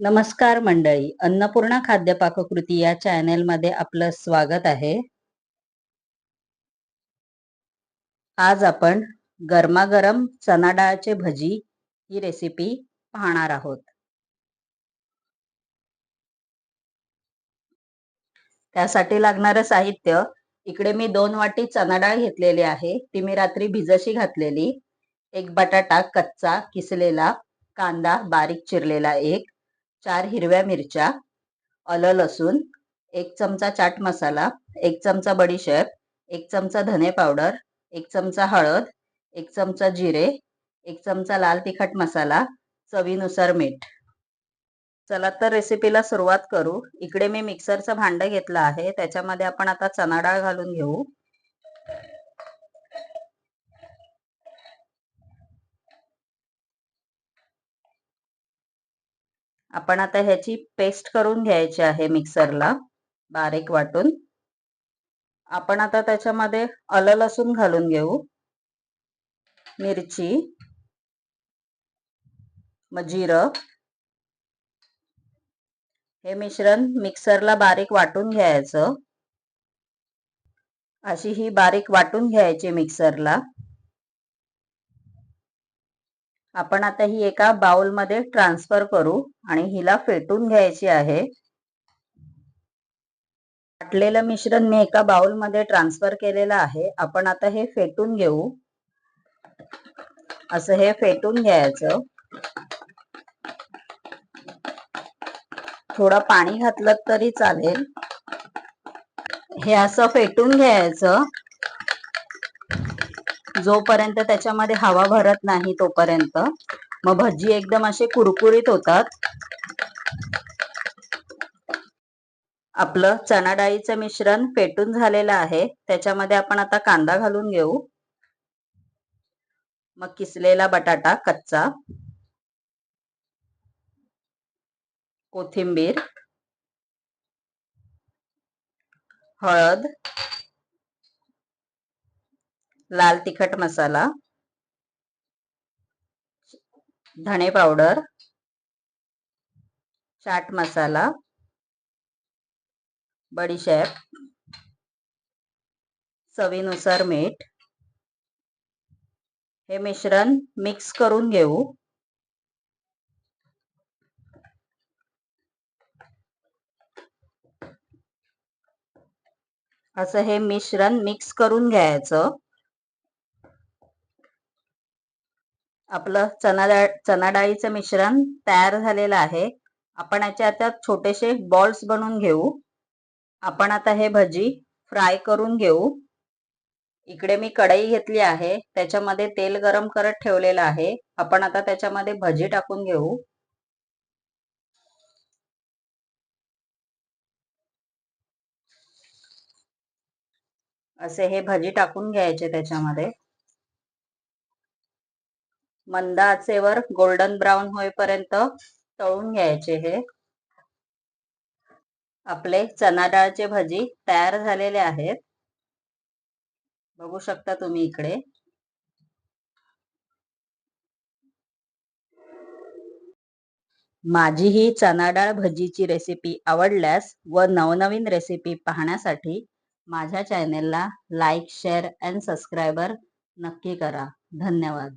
नमस्कार मंडळी अन्नपूर्णा खाद्य पाककृती या चॅनेलमध्ये आपलं स्वागत आहे. आज आपण गरमागरम चना डाळचे भजी ही रेसिपी पाहणार आहोत. त्यासाठी लागणारं साहित्य इकडे मी दोन वाटी चना डाळ घेतलेली आहे ती मी रात्री भिजशी घातलेली. एक बटाटा कच्चा किसलेला कांदा बारीक चिरलेला एक. चार हिरव्या मिरच्या आलं लसूण एक चमचा चाट मसाला एक चमचा बडीशेप एक चमचा धने पावडर एक चमचा हळद एक चमचा जिरे एक चमचा लाल तिखट मसाला चवीनुसार मीठ. चला तर रेसिपीला सुरुवात करू. इकडे मी मिक्सरचं भांडं घेतलं आहे. त्याच्यामध्ये आपण आता चना डाळ घालून घेऊ. आपण आता ह्याची पेस्ट करून घ्यायची आहे मिक्सरला बारीक वाटून. आपण आता त्याच्यामध्ये आलं लसूण घालून घेऊ. मिरची. मग जिरं. हे मिश्रण मिक्सरला बारीक वाटून घ्यायचं. अशी ही बारीक वाटून घ्यायची मिक्सरला आपण आता ही एका बाउलमध्ये ट्रान्सफर करू आणि हिला फेटून घ्यायची आहे. वाटलेलं मिश्रण मी एका बाउलमध्ये ट्रान्सफर केलेलं आहे. आपण आता हे फेटून घेऊ. असं हे फेटून घ्यायचं. थोडं पाणी घातलं तरी चालेल. हे असं फेटून घ्यायचं. जोपर्यंत त्याच्यामध्ये हवा भरत नाही तोपर्यंत. मग भजी एकदम असे कुरकुरीत होतात. आपलं चणा डाळीचं मिश्रण पेटून झालेलं आहे. त्याच्यामध्ये आपण आता कांदा घालून घेऊ. मग किसलेला बटाटा कच्चा. कोथिंबीर. हळद. लाल तिखट मसाला धणे पावडर चाट मसाला बडीशेप चवीनुसार मीठ. हे मिश्रण मिक्स करून घेऊ. असं हे मिश्रण मिक्स करून घ्यायचं. आपलं चना डाळ चना डाळीचं मिश्रण तयार झालेलं आहे. आपण याचे आता छोटेसे बॉल्स बनवून घेऊ. आपण आता हे भजी फ्राय करून घेऊ. इकडे मी कढई घेतली आहे. त्याच्यामध्ये तेल गरम करत ठेवलेलं आहे. आपण आता त्याच्यामध्ये भजी टाकून घेऊ. असे हे भजी टाकून घ्यायचे त्याच्यामध्ये. मंद आचेवर गोल्डन ब्राऊन होईपर्यंत तळून घ्यायचे हे. आपले चना डाळचे भजी तयार झालेले आहेत. बघू शकता तुम्ही इकडे. माझी ही चना डाळ भजीची रेसिपी आवडल्यास व नवनवीन रेसिपी पाहण्यासाठी माझ्या चॅनेलला लाईक शेअर अँड सबस्क्रायबर नक्की करा. धन्यवाद.